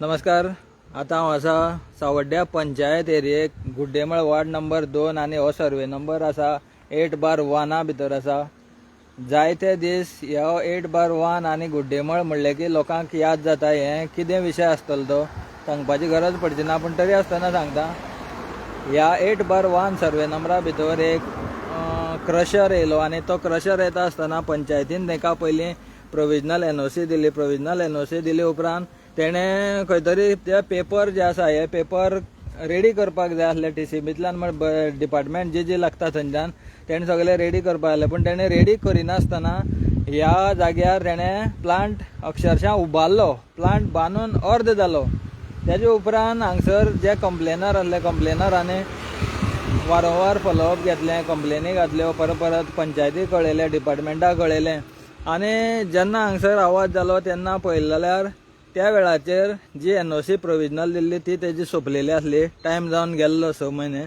नमस्कार. आतां हांव आसा सावड्ड्या पंचायत एरियेक गुड्डेमळ वार्ड नंबर दोन आनी हो सर्वे नंबर आसा एट बार वना भितर आसा जायते दीस ह्यो एट बार वन आनी गुड्डेमळ म्हणले की लोकांक याद जाता हें कितें विशय आसतलो तो? सांगपाची गरज पडची ना पूण तरी आसतना सांगता. ह्या एट बार वन सर्वे नंबरा भितर एक क्रशर येयलो आनी तो क्रशर येता आसतना पंचायतीन ताका पयलीं प्रोविजनल एन ओ सी दिली. प्रोविजनल एन ओ सी दिले उपरांत तेणें खंय तरी ते पेपर जे आसा हे पेपर रेडी करपाक जाय आसले टी सी बींतल्यान म्हण डिपार्टमेंट जे जे लागता थंयच्यान तेणें सगळें रेडी करपाक जाय पूण तेणें रेडी करिनासतना ह्या जाग्यार तेणें प्लांट अक्षरशः उबारलो. प्लांट बांदून अर्द जालो. तेजे उपरांत हांगसर जे कंप्लेनर आसले कंप्लेनरांनी वारंवार फॉलोअप घेतलें कंप्लेनी घातल्यो परत परत पंचायती कळयलें डिपार्टमेंटाक कळयलें. आनी जेन्ना हांगसर आवाज जालो तेन्ना पळयलें जाल्यार त्या वेळाचेर जी एन ओ सी प्रोविजनल दिल्ली ती तेजी सोंपलेली आसली. टायम जावन गेल्लो स म्हयने.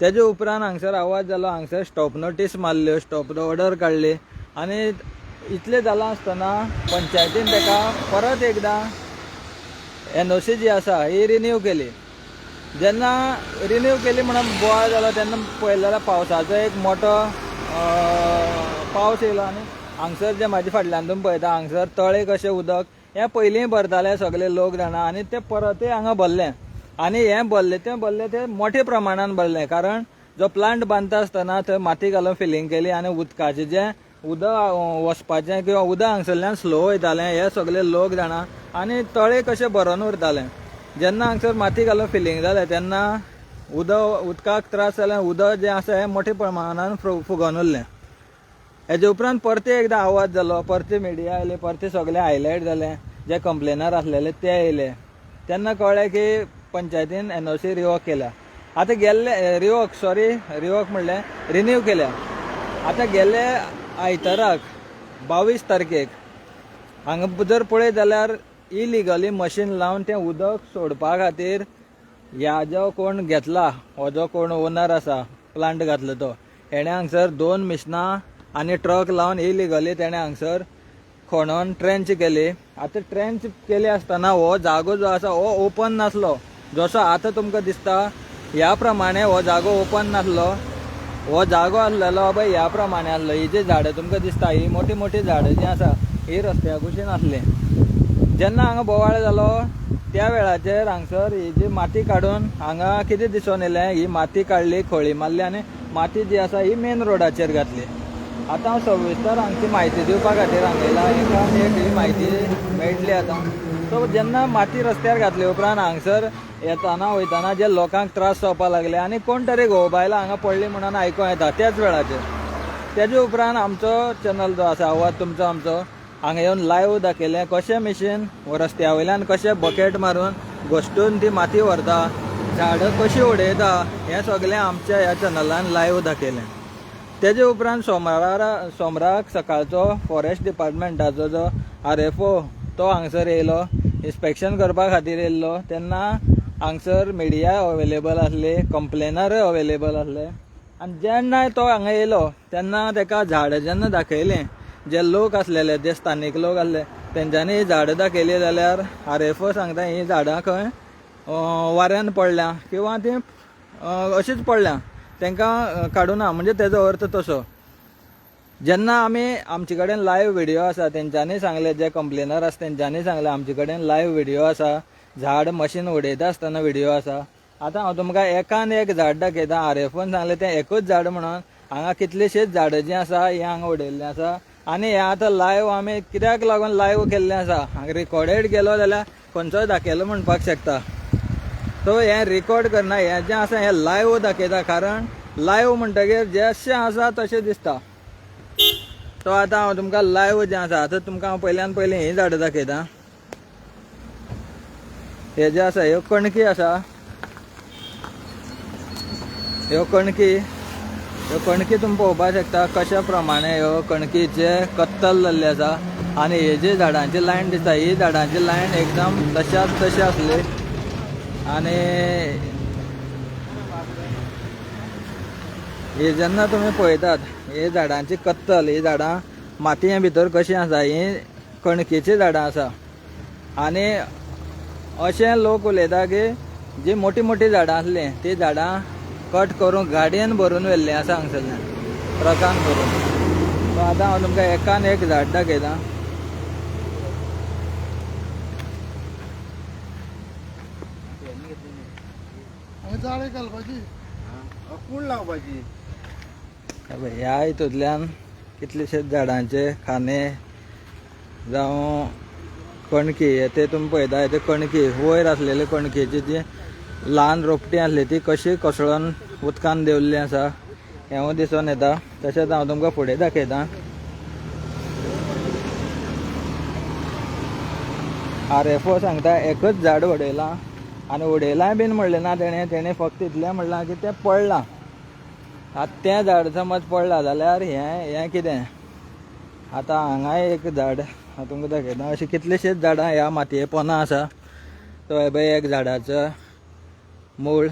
तेजे उपरांत हांगसर आवाज जालो हांगसर स्टॉप नोटीस मारल्यो स्टॉप ऑर्डर काडली. आनी इतलें जालां आसतना पंचायतीन ताका परत एकदां एन ओ सी जी आसा ही रिन्यू केली. जेन्ना रिन्यू केली म्हणून बोवाळ जालो तेन्ना पळयलें जाल्यार पावसाचो एक मोठो पावस येयलो आनी हांगसर जे म्हाजे फाटल्यान तुमी पळयता हांगसर तळे कशें उदक हें पयलीं भरताले सगळे लोक जाणा आनी ते परतय हांगा भरलें. आनी हें भरलें तें भरलें तें मोठ्या प्रमाणान भरलें. कारण जो प्लांट बांदता आसतना थंय माती घालून फिलींग केली आनी उदकाचें जें उदक वचपाचें किंवा उदक हांगसरल्यान स्लो वयतालें हे सगळे लोक जाणा आनी तळे कशें भरोन उरताले. जेन्ना हांगसर माती घालून फिलींग जालें तेन्ना उदक उदकाक त्रास जाल्यार उदक जें आसा हें मोठ्या प्रमाणान फु- उरलें. हेजे उपरांत परते एकदां आवाज जालो परते मिडिया आयले परते सगळे हायलायट जाले जे कंप्लेनर आसलेले ते येयले तेन्ना कळ्ळें की पंचायतीन एन ओ सी रिवॉक केल्या. आतां गेल्ले रिवॉक सॉरी रिवॉक म्हणलें रिन्यू केल्या. आतां गेल्ले आयताराक बावीस तारखेक. हांगा जर पळयत जाल्यार इलिगली मशीन लावन तें उदक सोडपा खातीर ह्या जो कोण घेतला हो जो कोण ओनर आसा प्लांट घातलो तो हेणें हांगसर दोन मिशनां आनी ट्रक लावन इलिगली तेणें हांगसर खणून ट्रेंच केली. आतां ट्रेंच केली आसतना हो जागो जो आसा हो ओपन नासलो. जसो आतां तुमकां दिसता ह्या प्रमाणे हो जागो ओपन नासलो. हो जागो आसलेलो बाबा ह्या प्रमाणे आसलो. ही जी झाडां तुमकां दिसता ही मोठी मोठी झाडां जी आसा ही रस्त्या कुशीन आसली. जेन्ना हांगा बोवाळ जालो त्या वेळाचेर हांगसर ही जी माती काडून हांगा कितें दिसून येयलें ही माती काडली खळी मारली आनी माती जी आसा ही मेन रोडाचेर घातली. आतां हांव सविस्तर हांगची म्हायती दिवपा खातीर हांगयला एका एक ही म्हायती मेळटली आतां. सो जेन्ना माती रस्त्यार घातले उपरांत हांगसर येताना वयताना जे लोकांक त्रास जावपाक लागले आनी कोण तरी घोव बायलां हांगा पडली म्हणून आयकूं येता त्याच वेळाचेर. तेजे उपरांत आमचो चॅनल जो आसा आवाज तुमचो आमचो हांगा येवन लायव्ह दाखयलें कशें मिशीन रस्त्या वयल्यान कशें बकेट मारून घोष्टून ती माती व्हरता झाडां कशीं उडयता हें सगळें आमच्या ह्या चॅनलान लायव्ह दाखयलें. तेजे उपरांत सोमारा सोमराक सकाळचो फॉरेस्ट डिपार्टमेंटाचो जो आर एफ ओ तो हांगसर येयलो. इन्स्पेक्शन करपा खातीर येयल्लो. तेन्ना हांगसर मिडिया अवेलेबल आसली कंप्लेनर अवेलेबल आसले. आनी जेन्ना तो हांगा येयलो तेन्ना ताका झाडां जेन्ना दाखयलें जे लोक आसलेले जे स्थानीक लोक आसले तेंच्यांनी ही झाडां दाखयली जाल्यार आर एफ ओ सांगता ही झाडां खंय वाऱ्यान पडल्या किंवा ती अशीच पडल्या. तांकां अं, काडूना म्हणजे तेजो अर्थ तसो. जेन्ना आमी आमचे कडेन लायव्ह व्हिडिओ आसा तेंच्यांनी सांगले जे कंप्लेनर आसा तेंच्यांनी सांगले आमचे कडेन लायव्ह व्हिडिओ आसा झाड मशीन उडयता आसतना व्हिडिओ आसा आतां हांव तुमकां एकान एक झाड दाखयता आर एफोन सांगलें तें एकूच झाड म्हणून हांगा कितलेशेच झाडां जीं आसा ही हांगा उडयल्लीं आसा आनी हें आतां लायव्ह आमी कित्याक लागून लायव्ह केल्लें आसा हांगा रिकॉर्डेड केलो जाल्यार खंयचोय दाखयलो म्हणपाक शकता. तो हें रिकॉर्ड करना हें जें आसा हें लायव दाखयता कारण लायव म्हणटगीर जशें आसा तशें दिसता। तो आतां हांव तुमकां लायव हो जें आसा आतां तुमकां हांव पयल्यान पयलीं हीं झाडां दाखयता हे जे आसा ह्यो कणकी आसा ह्यो कणकी ह्यो कणकी तुमी हो पळोवपाक शकता कशा प्रमाणे ह्यो कणकीचे कत्तल जाल्ले आसा आनी हे जे झाडांची लायन दिसता ही झाडांची लायन एकदम तशाच तशी आसली आनी हे जेन्ना तुमी पळयतात हे झाडांची कत्तल ही झाडां मातये भितर कशीं आसा ही कणकेची झाडां आसा. आनी अशें लोक उलयता की जी मोठी मोठी झाडां आसली ती झाडां कट करून गाडयेन भरून व्हेल्ली आसा हांगसरल्यान ट्रकान भरून. सो आतां हांव तुमकां एकान एक झाड दाखयतां. घालपाची कोण लावपाची हे ह्या हितूंतल्यान कितलेशेच झाडांचे खाने जावं कणकी हे ते तुमी पळयता हे ते कणकी. वयर आसलेले कणकेची जी ल्हान रोपटी आसली ती कशी कोसळोन उदकान देंवल्ली आसा हें दिसून येता. तशेंच हांव तुमकां फुडें दाखयतां. आर एफ ओ सांगता एकच झाड उडयलां. आनी उडयलांय बीन म्हणलें ना तेणें तेणें फक्त इतलें म्हणलां की तें पडलां. आतां तें झाड समज पडलां. जाल्यार हें हें कितें? आतां हांगाय एक झाड हांव तुमकां दाखयता. अशीं कितलींशींच झाडां ह्या मातये पोंदां आसा. तो हे पळय एक झाडाचो मूळ.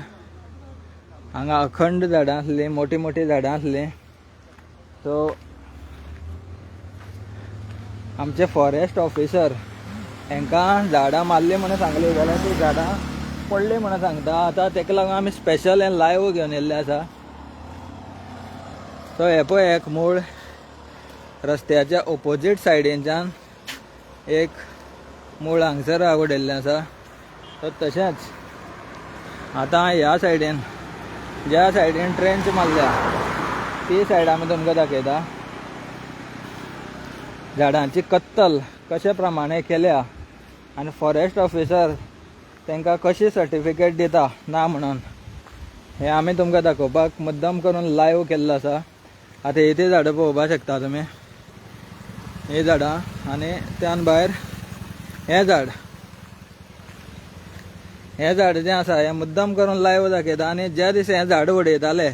हांगा अखंड झाडां आसलीं मोठी मोठी झाडां आसलीं. सो आमचे फॉरेस्ट ऑफिसर हांकां झाडां मारलीं म्हणून सांगली जाल्यार ती झाडां पडली म्हणून सांगता. आतां तेका लागून आमी स्पेशल हे लायव्ह घेवन येयल्ले आसा. सो हे पळय एक मूळ रस्त्याच्या ऑपोजीट सायडीच्यान एक मूळ हांगसर आवडिल्लें आसा. तर तशेंच आतां ह्या सायडीन ज्या सायडीन ट्रेंच मारल्या ती सायड आमी तुमकां दाखयता. झाडांची कत्तल कशे प्रमाणे केल्या आनी फॉरेस्ट ऑफिसर तांकां कशी सर्टिफिकेट दिता? ना म्हणून. हें आमी तुमकां दाखोवपाक मुद्दम करून लायव्ह केल्लो आसा. आतां ही ती झाडां पळोवपाक शकता तुमी ही झाडां आनी त्यान भायर हें झाड. हें झाड जें आसा हें मुद्दम करून लायव्ह दाखयता आनी ज्या दीस हें झाड उडयताले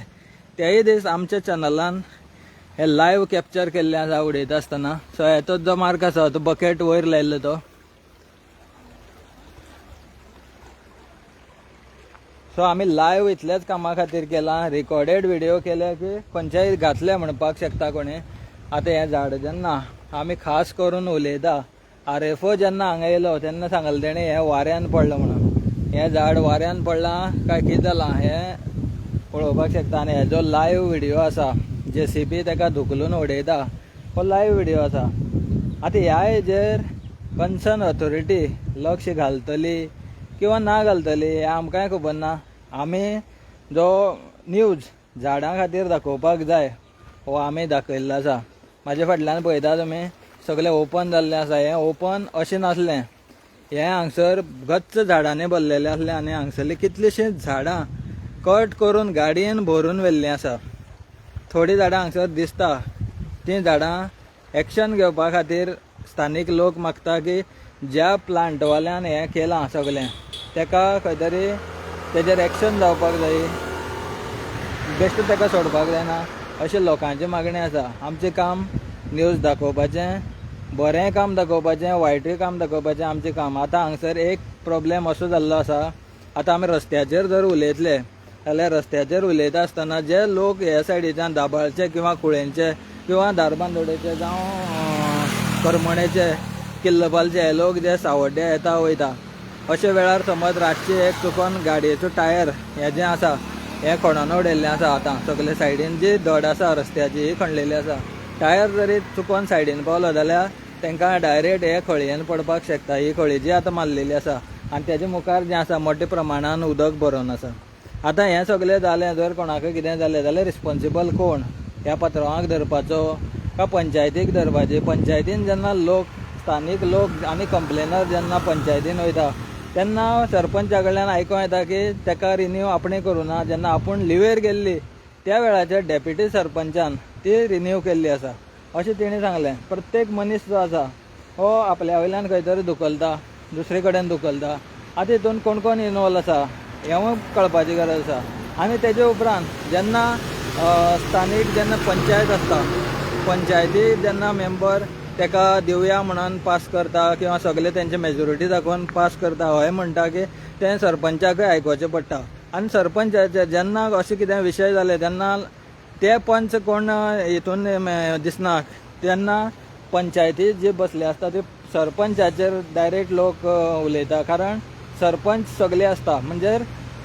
तेय दीस आमच्या चॅनलान हे लायव्ह कॅप्चर केल्लें आसा उडयता आसतना सो हेचोच जो मार्क आसा तो बकेट वयर लायिल्लो तो. सो आमी लायव्ह इतल्याच कामा खातीर केलां. रिकॉर्डेड व्हिडिओ केले की खंयच्याय घातले म्हणपाक शकता कोणी. आतां हें झाड जेन्ना आमी खास करून उलयता आर एफ ओ जेन्ना हांगा येयलो तेन्ना सांगलें तेणें हें वाऱ्यान पडलां म्हणून. हें झाड वाऱ्यान पडलां काय कितें जालां हें पळोवपाक शकता. आनी हेजो लायव्ह व्हिडिओ आसा जे सी बी ताका धुकलून उडयता हो लायव्ह व्हिडिओ आसा. आतां ह्या हेजेर कन्सर्न ऑथॉरिटी लक्ष घालतली किंवा ना घालतले हें आमकांय खबर ना? आमी जो न्यूज झाडां खातीर दाखोवपाक जाय हो आमी दाखयल्लो आसा. म्हाज्या फाटल्यान पळयता तुमी सगळें ओपन जाल्लें आसा. हें ओपन अशें नासलें. हें हांगसर गच्च झाडांनी भरलेलें आसलें आनी हांगसरलीं कितलींशींच झाडां कट करून गाडयेन भरून व्हेल्लीं आसा. थोडीं झाडां हांगसर दिसता. तीं झाडां एक्शन घेवपा खातीर स्थानीक लोक मागता की ज्या प्लांटवाल्यान हें केलां सगळें. तेका खंय तरी तेजेर एक्शन जावपाक जाय. बेश्ट ताका सोडपाक जायना. अशें लोकांची मागणी आसा. आमचें काम न्यूज दाखोवपाचें बरें काम दाखोवपाचें वायटूय काम दाखोवपाचें आमचें काम. आतां हांगसर एक प्रॉब्लेम असो जाल्लो आसा. आतां आमी रस्त्याचेर जर उलयतले जाल्यार रस्त्याचेर उलयता आसतना जे लोक हे सायडीच्यान दाबाळचे किंवां कुळेंचे किंवां धारबांदोडेचे जावं करमणेचे किल्लपालचे हे लोक जे सावड्ड्या येता वयता अशे वेळार समज रातची एक चुकोन गाडयेचो टायर हें जें आसा हें खणोन उडयल्लें आसा आतां सगळे सायडीन जी धड आसा रस्त्याची ही खणलेली आसा टायर जरी चुकोन सायडीन पावलो जाल्यार तांकां डायरेक्ट हे खळयेन पडपाक शकता ही खळी जी आतां मारलेली आसा आनी तेजे मुखार जें आसा मोठ्या प्रमाणान उदक भरून आसा. आतां हें सगळें जालें जर कोणाकय कितें जालें जाल्यार रिस्पॉन्सिबल कोण? ह्या पात्रांवाक धरपाचो का पंचायतीक धरपाची? पंचायतीन जेन्ना लोक स्थानीक लोक आनी कंप्लेनर जेन्ना पंचायतीन वयता तेन्ना सरपंचा कडल्यान आयकूं येता की ताका रिन्यू आपणें करूं ना. जेन्ना आपूण लिवेर गेल्ली त्या वेळाचेर डेप्युटी सरपंचान ती रिन्यू केल्ली आसा अशें तिणें सांगलें. प्रत्येक मनीस जो आसा हो आपल्या वयल्यान खंय तरी दुखलता दुसरे कडेन धुकलता आतां हितून कोण कोण इनवॉल्व आसा हेंवूय कळपाची गरज आसा आनी तेजे उपरांत जेन्ना स्थानीक जेन्ना पंचायत आसता पंचायती जेन्ना मेंबर तेका दिवया म्हणून पास करता किंवा सगळे तेंचे मेजॉरिटी दाखोवन पास करता. हय म्हणटा की तें सरपंचाकय आयकुचें पडटा. आनी सरपंचाचे जेन्ना अशें कितें विशय जाले तेन्ना ते पंच कोण हितून दिसना. तेन्ना पंचायती जे बसले आसता ते सरपंचाचेर डायरेक्ट लोक उलयता. कारण सरपंच सगळे आसता म्हणजे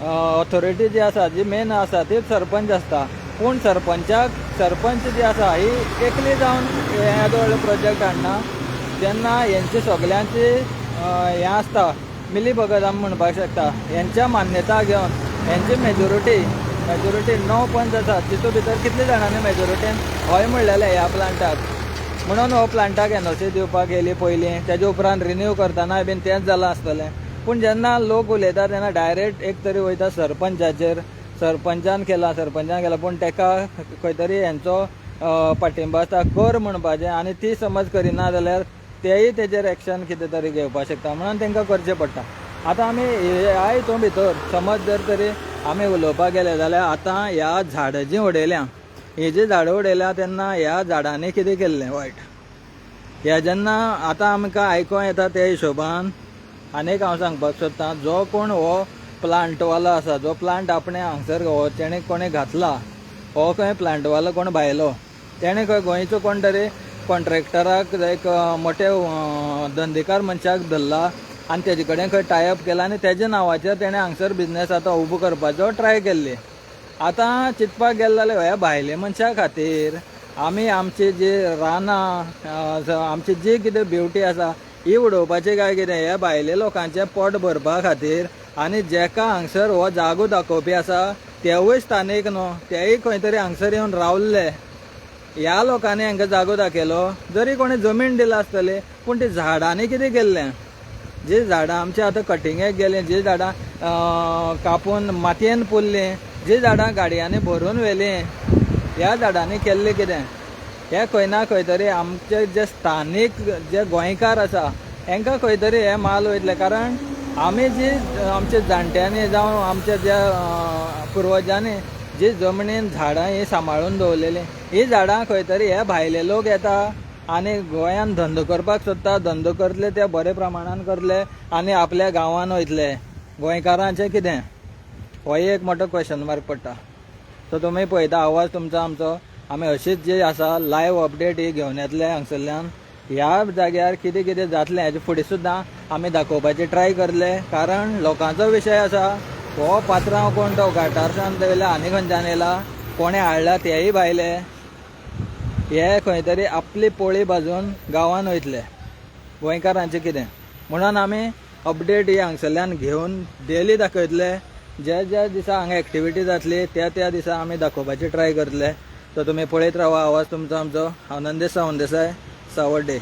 ऑथॉरिटी जी आसा जी मेन आसा ती सरपंच आसता पूण सरपंचाक सरपंच जी आसा ही एकली जावन येदो व्हडलो प्रोजेक्ट हाडना जेन्ना हेंचे सगल्यांची हें आसता मिली भगत आमी म्हणपाक शकता. हेंच्या मान्यता घेवन हेंची मेजोरिटी मेजोरिटी णव पंच आसा तितूं भितर कितले जाणांनी मेजोरिटीन हय म्हणलेलें ह्या प्लांटाक म्हणून हो प्लांटाक एन ओसी दिवपाक येयली पयलीं तेजे उपरांत रिन्यू करतना बीन तेंच जालां आसतलें पूण जेन्ना लोक उलयता तेन्ना डायरेक्ट एक तरी वयता सरपंचाचेर सरपंचान केला सरपंचान केला पूण ताका खंय तरी हेंचो पाठिंबो पाठिंबा आसता कर म्हणपाचें आनी ती समज करिना जाल्यार तेय तेजेर एक्शन कितें तरी घेवपाक शकता म्हणून तेंकां करचें पडटा. आतां आमी ह्या हितून भितर समज जर तरी आमी उलोवपाक गेले जाल्यार आतां ह्या झाडां जीं उडयल्या. ही जीं झाडां उडयल्या तेन्ना ह्या झाडांनी कितें केल्लें वायट ह्या जेन्ना आतां आमकां आयको येता त्या हिशोबान आनीक हांव सांगपाक सोदतां जो कोण हो प्लांटवालो आसा जो प्लांट आपणे हांगसर हो तेणें कोणें घातला हो खंय प्लांटवालो कोण भायलो तेणें खंय गोंयचो कोण तरी कॉन्ट्रॅक्टराक एक मोठे धंदेकार मनशाक धरला आनी तेजे कडेन खंय टायअप केला आनी तेज्या नांवाचेर तेणें हांगसर बिझनेस आतां उबो करपाचो ट्राय केल्ली. आतां चिंतपाक गेले जाल्यार ह्या भायले मनशा खातीर आमी आमची जी रानां आमची जी कितें ब्युटी आसा ही उडोवपाची काय कितें हे? भायले लोकांचें पोट भरपा खातीर आनी जेका हांगसर हो जागो दाखोवपी आसा तेवूय स्थानीक न्हू. तेय खंय तरी हांगसर येवन रावल्ले. ह्या लोकांनी हांकां जागो दाखयलो. जरी कोणी जमीन दिला आसतली पूण ती झाडांनी कितें केल्लें? जी झाडां आमच्या आतां कटिंगेक गेलीं जी झाडां कापून मातयेन पुरलीं जी झाडां गाडयांनी भरून व्हेलीं ह्या झाडांनी केल्लें कितें? हे खंय ना खंय तरी आमचे जे स्थानीक जे गोंयकार आसा हांकां खंय तरी हे माल वयतले. कारण आमी जी आमच्या जाणट्यांनी जावं आमच्या ज्या पुर्वजांनी जी जमनीन झाडां ही सांबाळून दवरलेलीं ही झाडां खंय तरी हे भायले लोक येता आनी गोंयान धंदो करपाक सोदता. धंदो करतले ते बरे प्रमाणान करतले आनी आपल्या गांवान वयतले. गोंयकारांचें कितें? हो एक मोठो क्वेश्चन मार्क पडटा. सो तुमी पळयता आवाज तुमचो आमचो. आमी अशीच जी आसा लायव्ह अपडेट ही घेवन येतले हांगसरल्यान. ह्या जाग्यार कितें कितें जातलें हेजे फुडें सुद्दां आमी दाखोवपाचे ट्राय करतले कारण लोकांचो विशय आसा हो पात्रांव कोण तो घाटारसान येयला आनी खंयच्यान येयला कोणें हाडला तेय भायले. हे खंय तरी आपली पोळी भाजून गांवान वयतले. गोंयकारांचें कितें. म्हणून आमी अपडेट ही हांगसरल्यान घेवन डेली दाखयतले. ज्या ज्या दिसा हांगा एक्टिविटी जातली त्या त्या दिसा आमी दाखोवपाची ट्राय करतले. तर तुमी पळयत रावा आवाज तुमचो आमचो हांव नंदेश सावंत देसाय सावड्डे.